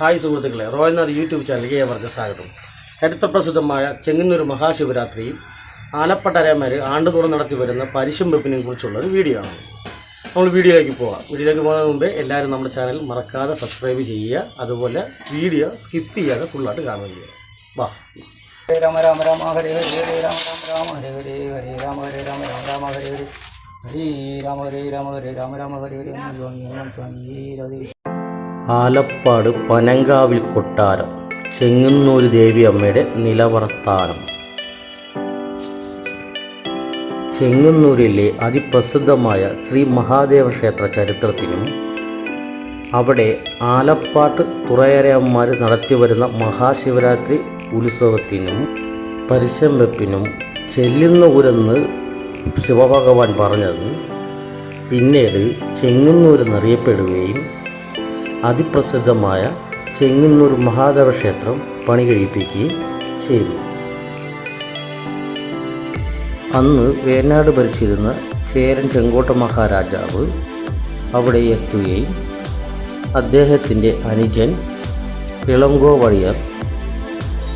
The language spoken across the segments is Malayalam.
ഹായ് സുഹൃത്തുക്കളെ റോയൽനാഥ് യൂട്യൂബ് ചാനലിലേക്ക് ഏവർക്ക് സ്വാഗതം. ചരിത്രപ്രസിദ്ധമായ ചെങ്ങന്നൂർ മഹാശിവരാത്രിയിൽ ആലപ്പട്ടരമാർ ആണ്ടുതോറും നടത്തി വരുന്ന പരിശും കുറിച്ചുള്ള ഒരു വീഡിയോ ആണ്. നമ്മൾ വീഡിയോയിലേക്ക് പോകാം വീഡിയോയിലേക്ക് പോകുന്നതിന് മുമ്പേ എല്ലാവരും നമ്മുടെ ചാനൽ മറക്കാതെ സബ്സ്ക്രൈബ് ചെയ്യുക അതുപോലെ വീഡിയോ സ്കിപ്പ് ചെയ്യാതെ ഫുള്ളായിട്ട് കാണുകയും ചെയ്യുക. വാ. ഹരേ രാമ രാമ രാമ ഹരേ ഹരേ ഹരേ രാമ രാമ രാമ ഹരേ ഹരേ ഹരേ രാമ ഹരേ രാമ രാമ രാമ ഹരേ ഹരേ. ഹരേ രാമ ഹരേ രാമ ഹരേ രാമ രാമ ഹരേ ഹരേ. സ്വാമി സ്വാമി ആലപ്പാട് പനങ്കാവിൽ കൊട്ടാരം ചെങ്ങന്നൂർ ദേവി അമ്മയുടെ നിലവറ സ്ഥാനം ചെങ്ങന്നൂരിലെ അതിപ്രസിദ്ധമായ ശ്രീ മഹാദേവ ക്ഷേത്ര ചരിത്രത്തിനും അവിടെ ആലപ്പാട്ട് തുറയരയന്മാർ നടത്തിവരുന്ന മഹാശിവരാത്രി ഉത്സവത്തിനും പരിശം വെപ്പിനും ചെല്ലുന്ന ഊരെന്ന് ശിവഭഗവാൻ പറഞ്ഞത് പിന്നീട് ചെങ്ങന്നൂരെന്നറിയപ്പെടുകയും അതിപ്രസിദ്ധമായ ചെങ്ങന്നൂർ മഹാദേവ ക്ഷേത്രം പണി കഴിപ്പിക്കുകയും ചെയ്തു. അന്ന് വേനാട് ഭരിച്ചിരുന്ന ചേരൻ ചെങ്കോട്ട മഹാരാജാവ് അവിടെ എത്തുകയും അദ്ദേഹത്തിന്റെ അനുജൻ ഇളങ്കോ വഴിയർ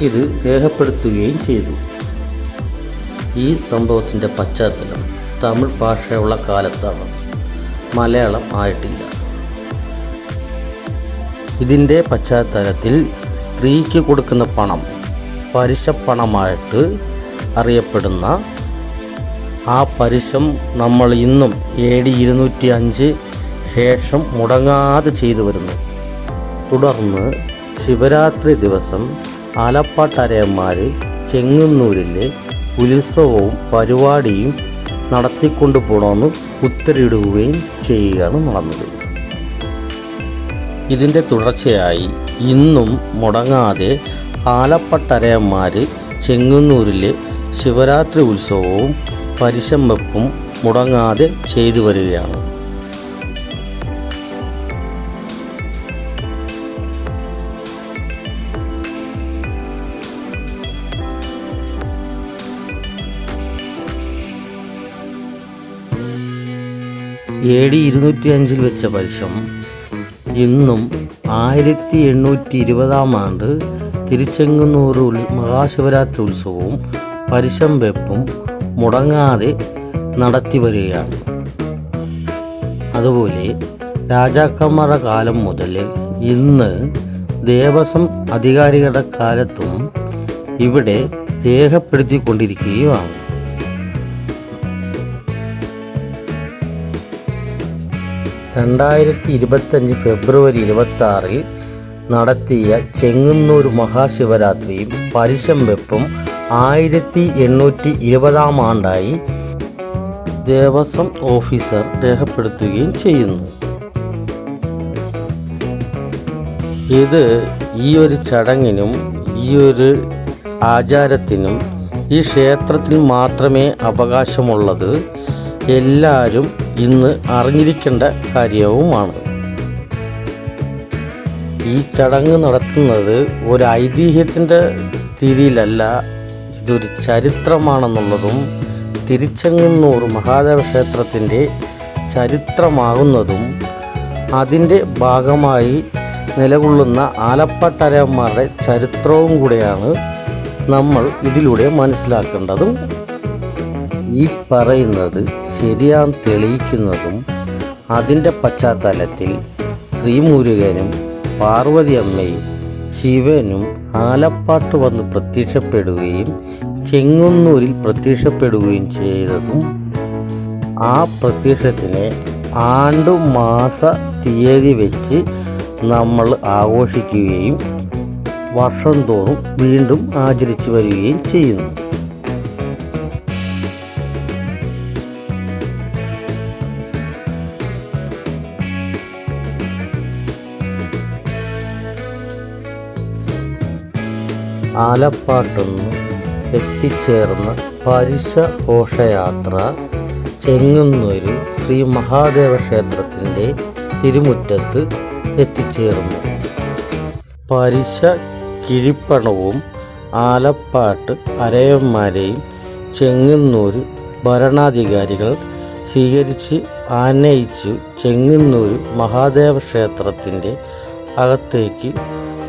ഇത് രേഖപ്പെടുത്തുകയും ചെയ്തു. ഈ സംഭവത്തിന്റെ പശ്ചാത്തലം തമിഴ് ഭാഷയുള്ള കാലത്താണ്. മലയാളം ആയിട്ടില്ല. ഇതിന്റെ പശ്ചാത്തലത്തിൽ സ്ത്രീക്ക് കൊടുക്കുന്ന പണം പരിശപ്പണമായിട്ട് അറിയപ്പെടുന്ന ആ പരിശം നമ്മൾ ഇന്നും എ ഡി ഇരുന്നൂറ്റി അഞ്ച് ശേഷം മുടങ്ങാതെ ചെയ്തു വരുന്നു. തുടർന്ന് ശിവരാത്രി ദിവസം ആലപ്പാട്ടരയന്മാർ ചെങ്ങന്നൂരിലെ ഉത്സവവും പരിപാടിയും നടത്തിക്കൊണ്ടു പോകണമെന്ന് ഉത്തരവിടുകയും ചെയ്യുകയാണ് നടന്നത്. ഇതിന്റെ തുടർച്ചയായി ഇന്നും മുടങ്ങാതെ ആലപ്പട്ടരയന്മാർ ചെങ്ങന്നൂരിലെ ശിവരാത്രി ഉത്സവവും പരിശംവെപ്പും മുടങ്ങാതെ ചെയ്തു വരികയാണ്. എ ഡി ഇരുന്നൂറ്റി അഞ്ചിൽ വെച്ച പരിശം ഇന്നും ആയിരത്തി എണ്ണൂറ്റി ഇരുപതാം ആണ്ട് തിരുച്ചെങ്ങന്നൂർ മഹാശിവരാത്രി ഉത്സവവും പരിശം വെപ്പും മുടങ്ങാതെ നടത്തി വരികയാണ് അതുപോലെ രാജാക്കന്മാരുടെ കാലം മുതൽ ഇന്ന് ദേവസ്വം അധികാരികളുടെ കാലത്തും ഇവിടെ രേഖപ്പെടുത്തിക്കൊണ്ടിരിക്കുകയുമാണ് രണ്ടായിരത്തി ഇരുപത്തഞ്ച് ഫെബ്രുവരി ഇരുപത്തി ആറിൽ നടത്തിയ ചെങ്ങന്നൂർ മഹാശിവരാത്രിയും പരിശം വെപ്പും ആയിരത്തി എണ്ണൂറ്റി ഇരുപതാം ആണ്ടായി ദേവസ്വം ഓഫീസർ രേഖപ്പെടുത്തുകയും ചെയ്യുന്നു. ഇത് ഈ ഒരു ചടങ്ങിനും ഈ ഒരു ആചാരത്തിനും ഈ ക്ഷേത്രത്തിൽ മാത്രമേ അവകാശമുള്ളത്. എല്ലാവരും ഇന്ന് അറിഞ്ഞിരിക്കേണ്ട കാര്യവുമാണ്. ഈ ചടങ്ങ് നടത്തുന്നത് ഒരു ഐതിഹ്യത്തിന്റെ രീതിയിലല്ല ഇതൊരു ചരിത്രമാണെന്നുള്ളതും തിരിച്ചങ്ങുന്നൂർ മഹാദേവ ക്ഷേത്രത്തിന്റെ ചരിത്രമാകുന്നതും അതിന്റെ ഭാഗമായി നിലകൊള്ളുന്ന ആലപ്പത്തരന്മാരുടെ ചരിത്രവും കൂടെയാണ് നമ്മൾ ഇതിലൂടെ മനസ്സിലാക്കേണ്ടതും. ഈ പറയുന്നത് ശരിയാന്ന് തെളിയിക്കുന്നതും അതിന്റെ പശ്ചാത്തലത്തിൽ ശ്രീമുരുകനും പാർവതി അമ്മയും ശിവനും ആലപ്പാട്ട് വന്ന് പ്രത്യക്ഷപ്പെടുകയും ചെങ്ങന്നൂരിൽ പ്രത്യക്ഷപ്പെടുകയും ചെയ്തതും ആ പ്രത്യക്ഷത്തിനെ ആണ്ടു മാസ തീയതി വെച്ച് നമ്മൾ ആഘോഷിക്കുകയും വർഷം തോറും വീണ്ടും ആചരിച്ചു വരികയും ചെയ്യുന്നു. ആലപ്പാട്ടുനിന്ന് എത്തിച്ചേർന്ന പരിശ ഘോഷയാത്ര ചെങ്ങന്നൂരിൽ ശ്രീ മഹാദേവ ക്ഷേത്രത്തിന്റെ തിരുമുറ്റത്ത് എത്തിച്ചേർന്നു. പരിശ കിഴിപ്പണവും ആലപ്പാട്ട് അരയന്മാരെയും ചെങ്ങന്നൂർ ഭരണാധികാരികൾ സ്വീകരിച്ച് ആനയിച്ചു ചെങ്ങന്നൂർ മഹാദേവ ക്ഷേത്രത്തിന്റെ അകത്തേക്ക്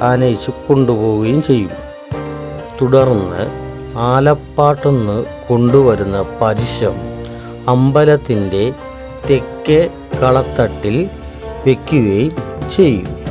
ആനയിച്ച് കൊണ്ടുപോവുകയും ചെയ്യും. തുടർന്ന് ആലപ്പാട്ടുനിന്ന് കൊണ്ടുവരുന്ന പരിശം അമ്പലത്തിന്റെ തെക്കേ കളത്തട്ടിൽ വയ്ക്കുകയും ചെയ്യും.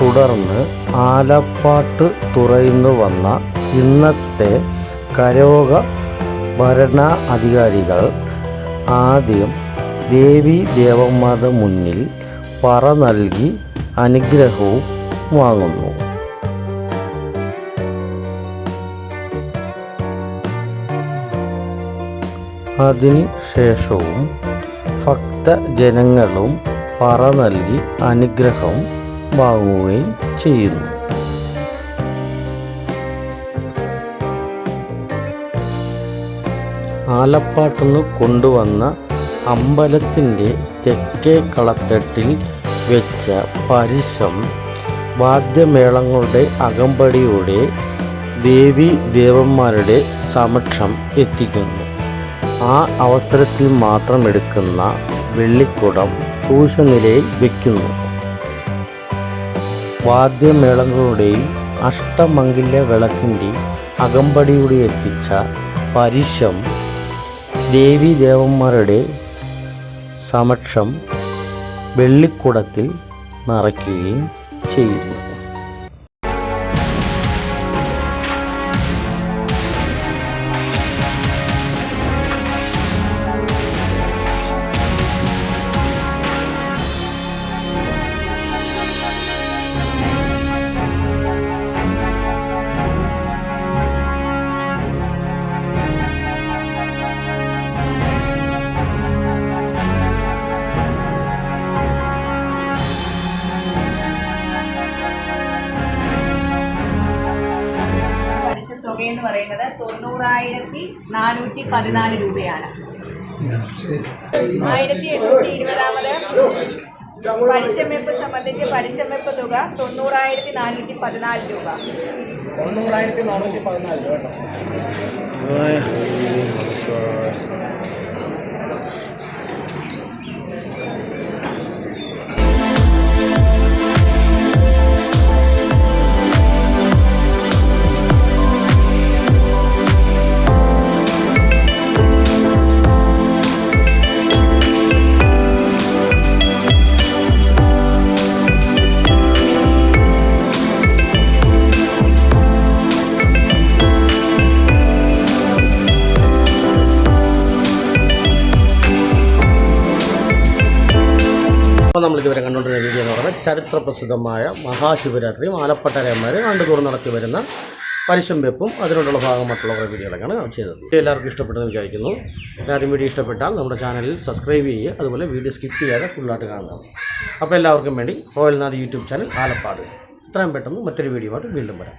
തുടർന്ന് ആലപ്പാട്ട് തുറയുന്നു വന്ന ഇന്നത്തെ കരോഗ ഭരണാധികാരികൾ ആദ്യം ദേവി ദേവന്മാരുടെ മുന്നിൽ പറ നൽകി അനുഗ്രഹവും വാങ്ങുന്നു. അതിനു ശേഷവും ഭക്തജനങ്ങളും പറ നൽകി അനുഗ്രഹം വാങ്ങുകയും ചെയ്യുന്നു. ആലപ്പാട്ടുനിന്ന് കൊണ്ടുവന്ന അമ്പലത്തിന്റെ തെക്കേ കളത്തട്ടിൽ വെച്ച പരിശം വാദ്യമേളങ്ങളുടെ അകമ്പടിയോടെ ദേവി ദേവന്മാരുടെ സമക്ഷം എത്തിക്കുന്നു. ആ അവസരത്തിൽ മാത്രം എടുക്കുന്ന വെള്ളിക്കുടം ക്രൂശനിലയിൽ വയ്ക്കുന്നു വാദ്യമേളങ്ങളുടെയും അഷ്ടമംഗില്യ വിളക്കിന്റെ അകമ്പടിയോടെ എത്തിച്ച പരിശം ദേവി ദേവന്മാരുടെ സമക്ഷം വെള്ളിക്കുടത്തിൽ നിറയ്ക്കുകയും ചെയ്യുന്നു. പലിശ തുക എന്ന് പറയുന്നത് തൊണ്ണൂറായിരത്തി നാനൂറ്റി പതിനാല് രൂപയാണ്. ആയിരത്തി എണ്ണൂറ്റി ഇരുപതാമത് പരിശമ്യപ്പ് സംബന്ധിച്ച് പരിശമ്യപ്പ് തുക തൊണ്ണൂറായിരത്തി നാനൂറ്റി പതിനാല് രൂപ അപ്പോൾ കണ്ടുകൊണ്ടിരുന്ന വീഡിയോ എന്ന് പറയുന്നത് ചരിത്ര പ്രസിദ്ധമായ മഹാശിവരാത്രിയും ആലപ്പട്ടരയന്മാർ ആണ്ടുതോറും നടത്തി വരുന്ന പരിശം വെപ്പും അതിനോടുള്ള ഭാഗം മറ്റുള്ള കുറേ വീഡിയോകളൊക്കെയാണ് ചെയ്തത് എല്ലാവർക്കും ഇഷ്ടപ്പെട്ടെന്ന് വിചാരിക്കുന്നു. എല്ലാവരും വീഡിയോ ഇഷ്ടപ്പെട്ടാൽ നമ്മുടെ ചാനലിൽ സബ്സ്ക്രൈബ് ചെയ്യുക അതുപോലെ വീഡിയോ സ്കിപ്പ് ചെയ്യാതെ ഫുള്ളായിട്ട് കാണുക. അപ്പോൾ എല്ലാവർക്കും വേണ്ടി കോയൽനാഥ് യൂട്യൂബ് ചാനൽ ആലപ്പാട്. ഇത്രയും പെട്ടെന്ന് മറ്റൊരു വീഡിയോ ആയിട്ട് വീണ്ടും വരാം.